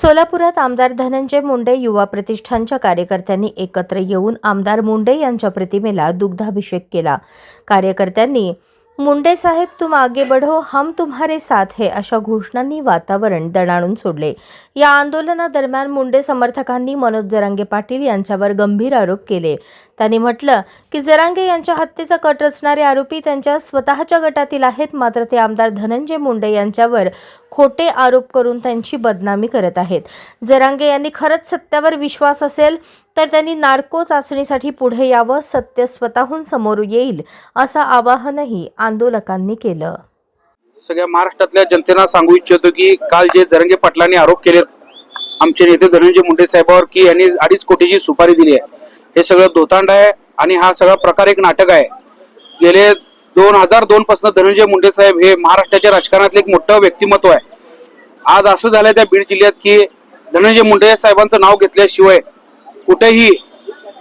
सोलापुरात आमदार धनंजय मुंडे युवा प्रतिष्ठानच्या कार्यकर्त्यांनी एकत्र येऊन आमदार मुंडे यांच्या प्रतिमेला दुग्धाभिषेक केला. कार्यकर्त्यांनी मुंडे साहेब तुम आगे बढ़ो हम तुम्हारे साथ है अशा घोषणांनी वातावरण दणाणून सोडले. या आंदोलनादरम्यान मुंडे समर्थकांनी मनोज जरांगे पाटील यांच्यावर गंभीर आरोप केले. त्यांनी म्हटलं की जरांगे यांच्या हत्येचा कट रचणारे आरोपी त्यांच्या स्वतःच्या गटातील आहेत मात्र ते आमदार धनंजय मुंडे यांच्यावर खोटे आरोप करून त्यांची बदनामी करत आहेत. जरांगे यांनी खरंच सत्यावर विश्वास असेल तर त्यांनी नार्को चाचणीसाठी पुढे यावं सत्य स्वतःहून समोर येईल असं आवाहनही आंदोलकांनी केलं. सगळ्या महाराष्ट्रातल्या जनतेला सांगू इच्छितो की काल जे जरंगे पाटलांनी आरोप केलेत आमचे नेते धनंजय मुंडे साहेबावर की यांनी अडीच कोटीची सुपारी दिली आहे. हे सगळं धोतांड आहे आणि हा सगळा प्रकार एक नाटक आहे. गेले दोन हजार दोन पासून धनंजय मुंडे साहेब हे महाराष्ट्राच्या राजकारणातले एक मोठं व्यक्तिमत्व आहे. आज असं झालंय त्या बीड जिल्ह्यात की धनंजय मुंडे साहेबांचं नाव घेतल्याशिवाय कुठेही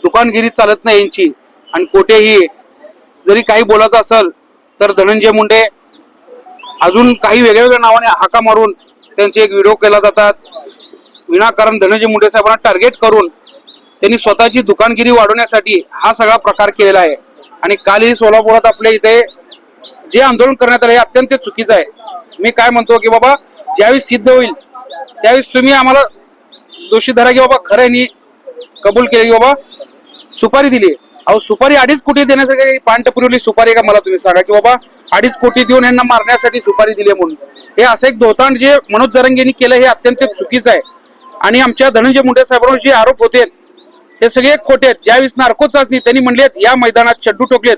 दुकानगिरी चालत नाही यांची. आणि कुठेही जरी काही बोलायचं असेल तर धनंजय मुंडे अजून काही वेगळ्या वेगळ्या नावाने हाका मारून त्यांचे एक व्हिडिओ केला जातात. विनाकारण धनंजय मुंडे साहेबांना टार्गेट करून त्यांनी स्वतःची दुकानगिरी वाढवण्यासाठी हा सगळा प्रकार केलेला आहे. आणि कालही सोलापुरात आपल्या इथे जे आंदोलन करण्यात आलं हे अत्यंत चुकीचं आहे. मी काय म्हणतो की बाबा ज्यावेळी सिद्ध होईल त्यावेळेस तुम्ही आम्हाला दोषी धरा की बाबा खरं कबूल केले की बाबा सुपारी दिली. अहो सुपारी अडीच कोटी देण्यासाठी पांट पुरवली सुपारी का मला तुम्ही सांगा की बाबा अडीच कोटी देऊन यांना मारण्यासाठी सुपारी दिली आहे म्हणून. हे असं एक धोतांड जे मनोज जरंगेंनी केलं हे अत्यंत चुकीचं आहे. आणि आमच्या धनंजय मुंडे साहेबांवर जे आरोप होते हे सगळे खोटे आहेत. ज्यावेळेस नार्को चाचणी त्यांनी म्हणलेत या मैदानात चड्डू टोकलेत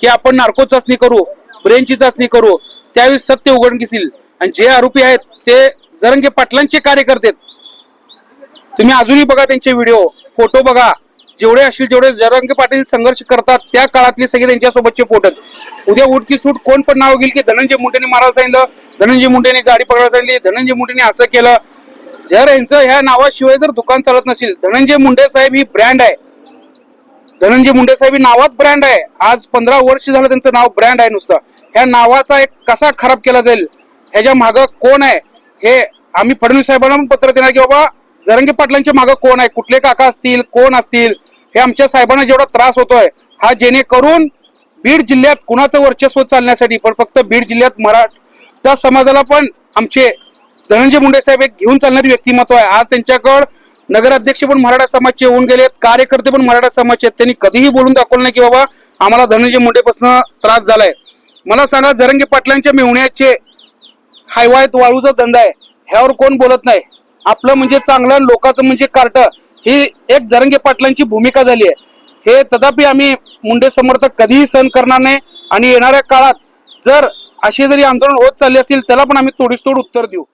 की आपण नार्को चाचणी करू ब्रेनची चाचणी करू त्यावेळेस सत्य उघडकीस आणि जे आरोपी आहेत ते जरंगे पाटलांचे कार्यकर्ते तुम्ही अजूनही बघा त्यांचे व्हिडिओ फोटो बघा. जेवढे असतील जेवढे जरंगे पाटील संघर्ष करतात. त्या काळातले सगळे त्यांच्यासोबतचे फोटो उद्या उडकी सूट कोण पण नाव घेईल की धनंजय मुंडेने मारायला सांगितलं धनंजय मुंडेने गाडी पकडायला सांगितली धनंजय मुंडेने असं केलं जर यांचं ह्या नावाशिवाय जर दुकान चालत नसेल धनंजय मुंडे साहेब ही ब्रँड आहे. धनंजय मुंडे साहेब ही नावात ब्रँड आहे. आज पंधरा वर्ष झालं त्यांचं नाव ब्रँड आहे नुसतं. ह्या नावाचा एक कसा खराब केला जाईल? ह्याच्या मागं कोण आहे? हे आम्ही फडणवीस साहेबांना पत्र देणार की बाबा जरंगे पाटलांच्या मागं कोण आहे? कुठले काका असतील? कोण असतील? हे आमच्या साहेबांना जेवढा त्रास होतोय हा जेणेकरून बीड जिल्ह्यात कुणाचं वर्चस्व चालण्यासाठी पण फक्त बीड जिल्ह्यात मराठा समाजाला पण आमचे धनंजय मुंडे साहेब एक घेऊन चालणारी व्यक्तिमत्व आहे. आज त्यांच्याकडं नगराध्यक्ष पण मराठा समाजचे होऊन गेले आहेत कार्यकर्ते पण मराठा समाजचे आहेत. त्यांनी कधीही बोलून दाखवलं नाही की बाबा आम्हाला धनंजय मुंडेपासून त्रास झालाय. मला सांगा जरंगे पाटलांच्या मेहुण्याचे हायवायत वाळूचा धंदा आहे. ह्यावर कोण बोलत नाही? आपलं म्हणजे चांगलं लोकांचं म्हणजे कार्ट. ही एक जरंगे पाटलांची भूमिका झाली आहे. हे तथापि आम्ही मुंडे समर्थक कधीही सहन करणार नाही आणि येणाऱ्या काळात जर असे जरी आंदोलन होत चालले असेल त्याला पण आम्ही तोडीस तोड उत्तर देऊ.